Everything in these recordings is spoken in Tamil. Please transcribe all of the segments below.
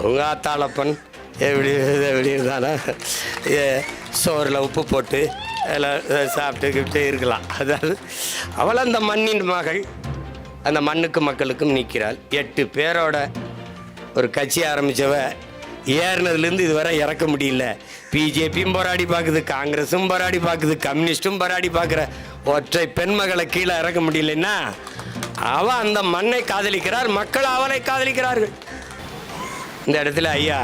அவங்க ஆத்தாளப்பன் எப்படி எப்படி இருந்தாலும் சோறில் உப்பு போட்டு எல்லாம் சாப்பிட்டு சாப்பிட்டுக்கிட்டு இருக்கலாம். அதாவது அவள் அந்த மண்ணின் மகள் அந்த மண்ணுக்கும் மக்களுக்கும் நிற்கிறாள். எட்டு பேரோட ஒரு கட்சி ஆரம்பித்தவ ஏறினதுலேருந்து இதுவரை இறக்க முடியல. பிஜேபியும் போராடி பார்க்குது காங்கிரஸும் போராடி பார்க்குது கம்யூனிஸ்ட்டும் போராடி பார்க்குற ஒற்றை பெண்மகளை கீழே இறக்க முடியலன்னா அவள் அந்த மண்ணை காதலிக்கிறார் மக்கள் அவளை காதலிக்கிறார்கள். இந்த இடத்துல ஐயா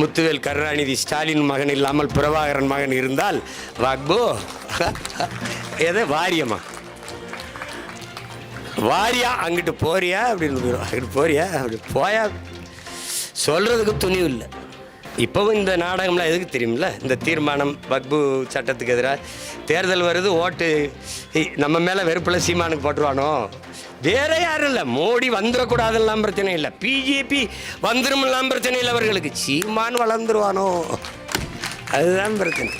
முத்துவேல் கருணாநிதி ஸ்டாலின் மகன் இல்லாமல் பிரபாகரன் மகன் இருந்தால் வாக்போ. எது வாரியமா? வாரியா அங்கிட்டு போறியா? அப்படின்னு போயிடும் அங்கிட்டு போறியா? அப்படி போயா? சொல்கிறதுக்கு துணிவு இல்லை. இப்போவும் இந்த நாடகம்லாம் எதுக்கு தெரியும்ல இந்த தீர்மானம் வக்பு சட்டத்துக்கு எதிராக தேர்தல் வருது ஓட்டு. நம்ம மேலே வெறுப்பில் சீமானுக்கு போட்டுருவானோ? வேற யாரும் இல்லை. மோடி வந்துடக்கூடாதெல்லாம் பிரச்சனை இல்லை. பிஜேபி வந்துடும்லாம் பிரச்சனை இல்லை அவர்களுக்கு. சீமான் வளர்ந்துருவானோ? அதுதான் பிரச்சனை.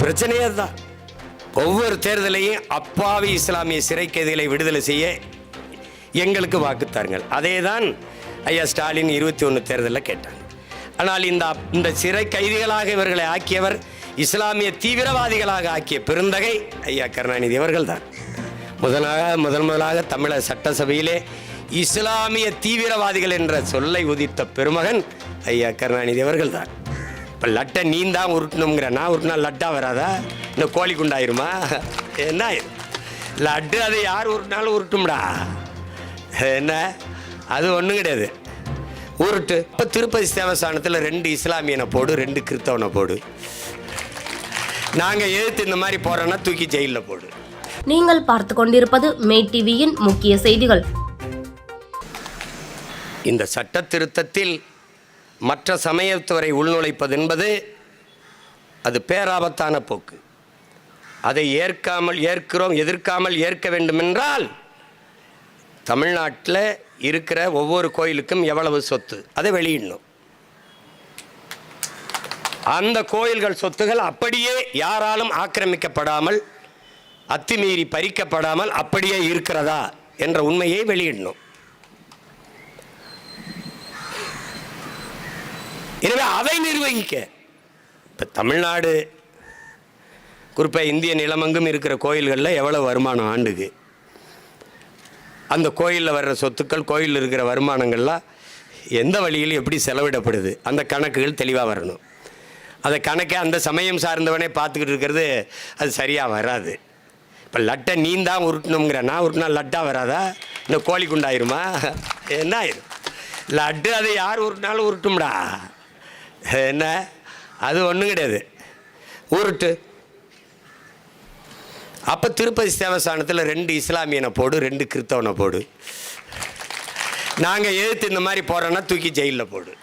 பிரச்சனையே அதுதான். ஒவ்வொரு தேர்தலையும் அப்பாவி இஸ்லாமிய சிறை கைதிகளை விடுதலை செய்ய எங்களுக்கு வாக்குத்தாருங்கள் அதே தான் ஐயா ஸ்டாலின் இருபத்தி ஒன்று தேர்தலில் கேட்டாங்க. ஆனால் இந்த இந்த சிறை கைதிகளாக இவர்களை ஆக்கியவர் இஸ்லாமிய தீவிரவாதிகளாக ஆக்கிய பெருந்தகை ஐயா கருணாநிதி அவர்கள் தான் முதலாக முதல் முதலாக தமிழக சட்டசபையிலே இஸ்லாமிய தீவிரவாதிகள் என்ற சொல்லை உதித்த பெருமகன் ஐயா கருணாநிதி அவர்கள் தான் இப்போ லட்டை நீ தான் உருட்டணுங்கிற நான் உருட்டினா லட்டா வராதா? இன்னும் கோழி குண்டாயிருமா? என்ன? லட்டு அதை யார் உருட்டினாலும் உருட்டும்டா. என்ன? அது ஒன்றும் கிடையாது. உருட்டு. இப்போ திருப்பதி தேவஸ்தானத்தில் ரெண்டு இஸ்லாமியனை போடு ரெண்டு கிறித்தவனை போடு. நாங்கள் எதிர்த்து இந்த மாதிரி போகிறோன்னா தூக்கி ஜெயிலில் போடு. நீங்கள் பார்த்து கொண்டிருப்பது மே டிவியின் முக்கிய செய்திகள். இந்த சட்ட திருத்தத்தில் மற்ற சமயத்துவரை உள்நுழைப்பது என்பது அது பேராபத்தான போக்கு. அதை ஏற்காமல் ஏற்கிறோம் எதிர்க்காமல் ஏற்க வேண்டுமென்றால் தமிழ்நாட்டில் இருக்கிற ஒவ்வொரு கோயிலுக்கும் எவ்வளவு சொத்து அதை வெளியிடணும். அந்த கோயில்கள் சொத்துகள் அப்படியே யாராலும் ஆக்கிரமிக்கப்படாமல் அத்துமீறி பறிக்கப்படாமல் அப்படியே இருக்கிறதா என்ற உண்மையை வெளியிடணும். எனவே அதை நிர்வகிக்க இப்போ தமிழ்நாடு குறிப்பாக இந்திய நிலமங்கும் இருக்கிற கோயில்களில் எவ்வளோ வருமானம் ஆண்டுக்கு அந்த கோயிலில் வர்ற சொத்துக்கள் கோயிலில் இருக்கிற வருமானங்கள்லாம் எந்த வழியில் எப்படி செலவிடப்படுது? அந்த கணக்குகள் தெளிவாக வரணும். அந்த கணக்கை அந்த சமயம் சார்ந்தவனே பார்த்துக்கிட்டு இருக்கிறது அது சரியாக வராது. இப்போ லட்டை நீ தான் உருட்டணுங்கிற நான் உருட்டினா லட்டாக வராதா? இந்த கோழி குண்டாயிருமா? என்ன ஆயிரும் லட்டு அதை யார் உருட்டினாலும் உருட்டும்டா. என்ன? அது ஒன்றும் கிடையாது. உருட்டு. அப்போ திருப்பதி தேவஸ்தானத்தில் ரெண்டு இஸ்லாமியனை போடு ரெண்டு கிறித்தவனை போடு. நாங்கள் எழுத்து இந்த மாதிரி போகிறோன்னா தூக்கி ஜெயிலில் போடு.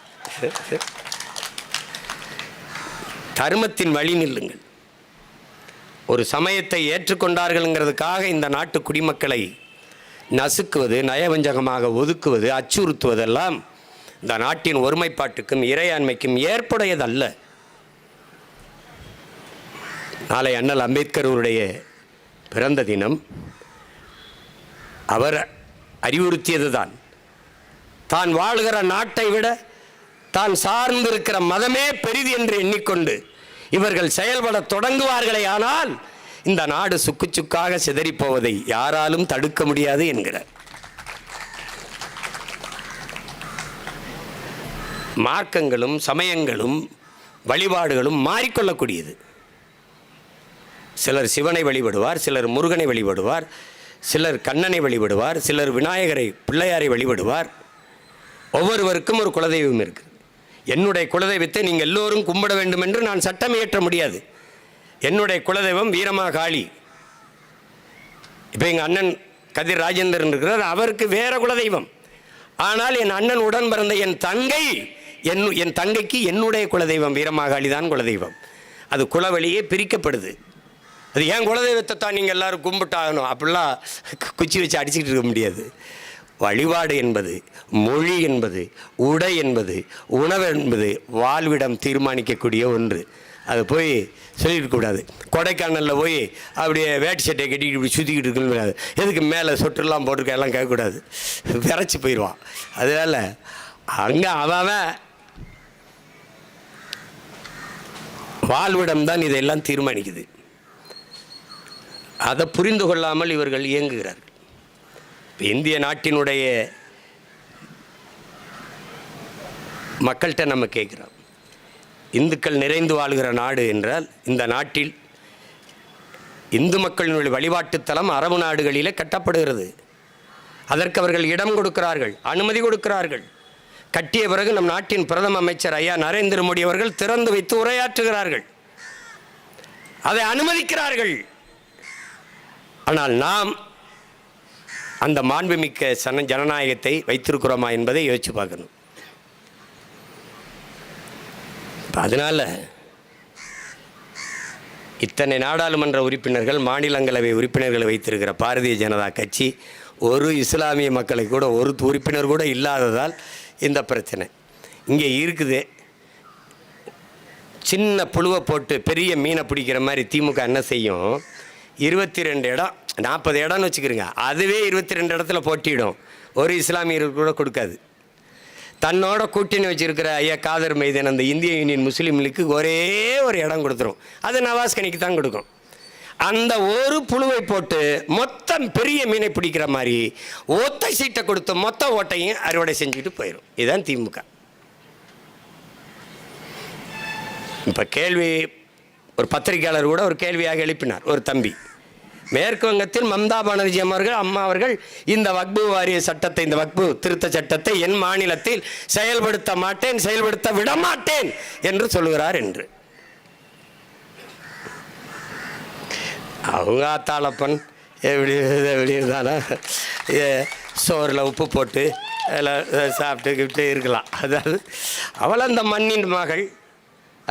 தர்மத்தின் வழி நில்லுங்கள். ஒரு சமயத்தை ஏற்றுக்கொண்டார்கள்ங்கிறதுக்காக இந்த நாட்டு குடிமக்களை நசுக்குவது நயவஞ்சகமாக ஒதுக்குவது அச்சுறுத்துவதெல்லாம் இந்த நாட்டின் ஒருமைப்பாட்டுக்கும் இறையாண்மைக்கும் ஏற்புடையதல்ல. நாளை அண்ணல் அம்பேத்கர் அவருடைய பிறந்த தினம். அவர் அறிவுறுத்தியது தான் தான் வாழ்கிற நாட்டை விட தான் சார்ந்திருக்கிற மதமே பெரிது என்று எண்ணிக்கொண்டு இவர்கள் செயல்பட தொடங்குவார்களே ஆனால் இந்த நாடு சுக்கு சுக்காக சிதறிப் போவதை யாராலும் தடுக்க முடியாது என்கிறார். மார்க்கங்களும் சமயங்களும் வழிபாடுகளும் மாறிக்கொள்ளக்கூடியது. சிலர் சிவனை வழிபடுவார் சிலர் முருகனை வழிபடுவார் சிலர் கண்ணனை வழிபடுவார் சிலர் விநாயகரை பிள்ளையாரை வழிபடுவார். ஒவ்வொருவருக்கும் ஒரு குலதெய்வம் இருக்குது என்னுடைய குலதெய்வத்தை நீங்கள் எல்லோரும் கும்பிட வேண்டும் என்று நான் சட்டம் இயற்ற முடியாது. என்னுடைய குலதெய்வம் வீரமா காளி. இப்போ எங்கள் அண்ணன் கதிர் ராஜேந்திரன் இருக்கிறார் அவருக்கு வேற குலதெய்வம். ஆனால் என் அண்ணன் உடன் பிறந்த என் தங்கை என் என் தங்கைக்கு என்னுடைய குலதெய்வம் வீரமாகாளி தான் குலதெய்வம். அது குலவழியே பிரிக்கப்படுது. அது ஏன் குலதெய்வத்தை தான் நீங்கள் எல்லாரும் கும்பிட்டாகணும்? அப்படிலாம் கு- குச்சி வச்சு அடிச்சுக்கிட்டு இருக்க முடியாது. வழிபாடு என்பது மொழி என்பது உடை என்பது உணவு என்பது வாழ்விடம் தீர்மானிக்கக்கூடிய ஒன்று. அது போய் சொல்லிடக்கூடாது கொடைக்கானலில் போய் அப்படியே வேட்டி சட்டையை கட்டிக்கிட்டு இப்படி சுற்றிக்கிட்டு இருக்கணும் எதுக்கு மேலே சொட்டுலாம் போட்டிருக்க எல்லாம் கேட்கக்கூடாது. விரைச்சி போயிடுவான். அதனால் அங்கே அவன் வாழ்விடம் தான் இதெல்லாம் தீர்மானிக்குது. அதை புரிந்து கொள்ளாமல் இவர்கள் இயங்குகிறார்கள். இந்திய நாட்டினுடைய மக்கள்கிட்ட நம்ம கேட்குறோம். இந்துக்கள் நிறைந்து வாழ்கிற நாடு என்றால் இந்த நாட்டில் இந்து மக்களினுடைய வழிபாட்டுத்தலம் அரபு நாடுகளிலே கட்டப்படுகிறது. அதற்கு அவர்கள் இடம் கொடுக்கிறார்கள் அனுமதி கொடுக்கிறார்கள். கட்டிய பிறகு நம் நாட்டின் பிரதம அமைச்சர் ஐயா நரேந்திர மோடி அவர்கள் திறந்து வைத்து உரையாற்றுகிறார்கள். அதை அனுமதிக்கிறார்கள். ஆனால் நாம் அந்த மாண்புமிக்க சன ஜனநாயகத்தை வைத்திருக்கிறோமா என்பதை யோசிச்சு பார்க்கணும். அதனால் இத்தனை நாடாளுமன்ற உறுப்பினர்கள் மாநிலங்களவை உறுப்பினர்களை வைத்திருக்கிற பாரதிய ஜனதா கட்சி ஒரு இஸ்லாமிய மக்களை கூட ஒரு உறுப்பினர் கூட இல்லாததால் இந்த பிரச்சனை. இங்கே இருக்குது. சின்ன புழுவை போட்டு பெரிய மீனை பிடிக்கிற மாதிரி திமுக என்ன செய்யும்? இருபத்தி ரெண்டு இடம் நாற்பது இடம்னு வச்சுக்கிறோங்க அதுவே இருபத்தி ரெண்டு இடத்துல போட்டியிடும். ஒரு இஸ்லாமியருக்கு கூட கொடுக்காது. தன்னோட கூட்டணி வச்சிருக்கிற ஐயா காதர் மைதன் அந்த இந்திய யூனியன் முஸ்லீம் லீக்கு ஒரே ஒரு இடம் கொடுத்துரும். அது நவாஸ் கணிக்கு தான் கொடுக்கும். அந்த ஒரு புழுவை போட்டு மொத்தம் பெரிய மீனை பிடிக்கிற மாதிரி ஒத்த சீட்டை கொடுத்து மொத்த ஓட்டையும் அறுவடை செஞ்சுட்டு போயிடும் இதுதான் திமுக. இப்போ கேள்வி ஒரு பத்திரிகையாளர் கூட ஒரு கேள்வியாக எழுப்பினார் ஒரு தம்பி. மேற்கு வங்கத்தில் மம்தா பானர்ஜி அவர்கள் அம்மா அவர்கள் இந்த வக்பு வாரிய சட்டத்தை இந்த வக்பு திருத்த சட்டத்தை என் மாநிலத்தில் செயல்படுத்த மாட்டேன் செயல்படுத்த விட மாட்டேன் என்று சொல்லுகிறார் என்று. அவங்க ஆத்தாளப்பன் எப்படி எப்படி இருந்தாலும் சோறில் உப்பு போட்டு அதில் சாப்பிட்டு கிப்ட்டு இருக்கலாம். அதாவது அவள் அந்த மண்ணின் மகள்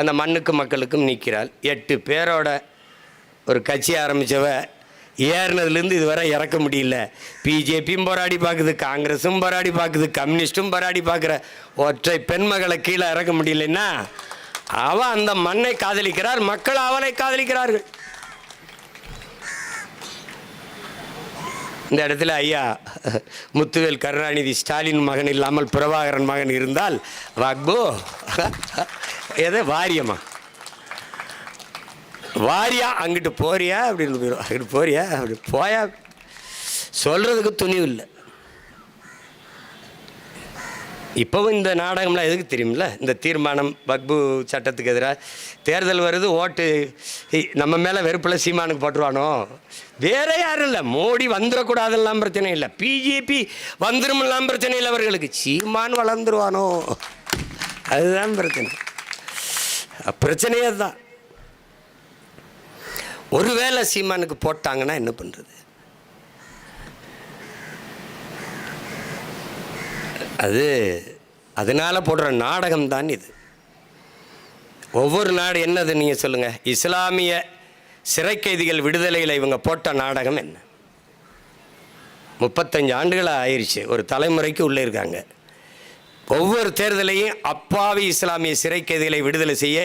அந்த மண்ணுக்கு மக்களுக்கும் நிற்கிறாள். எட்டு பேரோட ஒரு கட்சி ஆரம்பித்தவ ஏறினதுலேருந்து இதுவரை இறக்க முடியல. பிஜேபியும் போராடி பார்க்குது காங்கிரஸும் போராடி பார்க்குது கம்யூனிஸ்ட்டும் போராடி பார்க்குற ஒற்றை பெண்மகளை கீழே இறக்க முடியலன்னா அவள் அந்த மண்ணை காதலிக்கிறார் மக்கள் அவளை காதலிக்கிறார்கள். இந்த இடத்துல ஐயா முத்துவேல் கருணாநிதி ஸ்டாலின் மகன் இல்லாமல் பிரபாகரன் மகன் இருந்தால் வக்போ. எது வாரியமா? வாரியா அங்கிட்டு போறியா அப்படின்னு போயிடும் அங்கிட்டு போறியா அப்படி போயா சொல்கிறதுக்கு துணிவு இல்லை. இப்போவும் இந்த நாடகம்லாம் எதுக்கு தெரியுமில்ல? இந்த தீர்மானம் பக்பு சட்டத்துக்கு எதிராக தேர்தல் வருது ஓட்டு நம்ம மேலே வெறுப்பில் சீமானுக்கு போட்டுருவானோ? வேற யாரும் இல்லை. மோடி வந்துடக்கூடாதுலாம் பிரச்சனை இல்லை. பிஜேபி வந்துருமெல்லாம் பிரச்சனை இல்லை அவர்களுக்கு. சீமான் வளர்ந்துருவானோ? அதுதான் பிரச்சனை. பிரச்சனையே தான் ஒருவேளை சீமானுக்கு போட்டாங்கன்னா என்ன பண்ணுறது அது அதனால் போடுற நாடகம் தான் இது. ஒவ்வொரு நாடு என்னது நீங்கள் சொல்லுங்கள் இஸ்லாமிய சிறை கைதிகள் விடுதலையில் இவங்க போட்ட நாடகம் என்ன? முப்பத்தஞ்சு ஆண்டுகளாக ஆயிடுச்சு ஒரு தலைமுறைக்கு உள்ளே இருக்காங்க. ஒவ்வொரு தேர்தலையும் அப்பாவி இஸ்லாமிய சிறை கைதிகளை விடுதலை செய்ய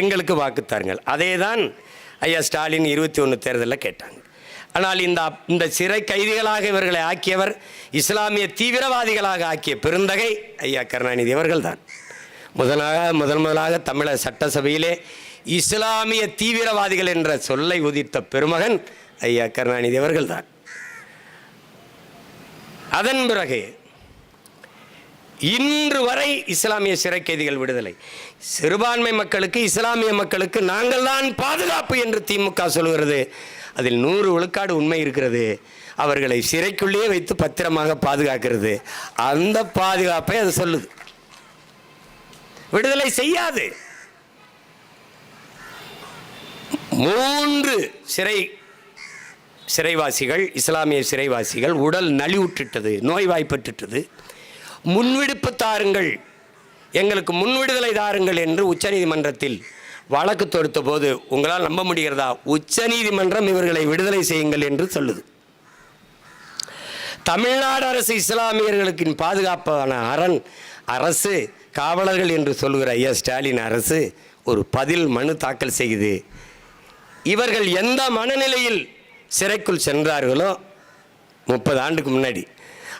எங்களுக்கு வாக்குத்தாருங்கள் அதே தான் ஐயா ஸ்டாலின் இருபத்தி ஒன்று தேர்தலில் கேட்டாங்க. ஆனால் இந்த இந்த சிறை கைதிகளாக இவர்களை ஆக்கியவர் இஸ்லாமிய தீவிரவாதிகளாக ஆக்கிய பெருந்தகை ஐயா கருணாநிதி அவர்கள் தான் முதலாக முதல் முதலாக தமிழக சட்டசபையிலே இஸ்லாமிய தீவிரவாதிகள் என்ற சொல்லை உதிர்த்த பெருமகன் ஐயா கருணாநிதி அவர்கள் தான் அதன் பிறகு இன்று வரை இஸ்லாமிய சிறை கைதிகள் விடுதலை. சிறுபான்மை மக்களுக்கு இஸ்லாமிய மக்களுக்கு நாங்கள் தான் பாதுகாப்பு என்று திமுக சொல்கிறது. அதில் நூறு விழுக்காடு உண்மை இருக்கிறது. அவர்களை சிறைக்குள்ளேயே வைத்து பத்திரமாக பாதுகாக்கிறது. அந்த பாதுகாப்பை அது சொல்லுது. விடுதலை செய்யாது. மூன்று சிறை சிறைவாசிகள் இஸ்லாமிய சிறைவாசிகள் உடல் நலிவுற்றுட்டது நோய்வாய்ப்பட்டுட்டது முன்விடுப்பு தாருங்கள். எங்களுக்கு முன்விடுதலை தாருங்கள் என்று உச்சநீதிமன்றத்தில் வழக்கு தொடுத்த போது உங்களால் நம்ப முடிகிறதா? உச்சநீதிமன்றம் இவர்களை விடுதலை செய்யுங்கள் என்று சொல்லுது. தமிழ்நாடு அரசு இஸ்லாமியர்களுக்கு பாதுகாப்பான அரண் அரசு காவலர்கள் என்று சொல்கிற ஐயா ஸ்டாலின் அரசு ஒரு பதில் மனு தாக்கல் செய்யுது இவர்கள் எந்த மனநிலையில் சிறைக்குள் சென்றார்களோ முப்பது ஆண்டுக்கு முன்னாடி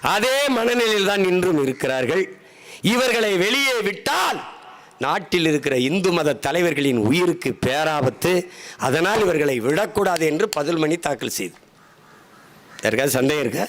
அதே மனநிலையில் தான் இன்றும் இருக்கிறார்கள். இவர்களை வெளியே விட்டால் நாட்டில் இருக்கிற இந்து மத தலைவர்களின் உயிருக்கு பேராபத்து. அதனால் இவர்களை விடக்கூடாது என்று பதில் மணி தாக்கல் செய்து. யாருக்காவது சந்தேகம் இருக்கா?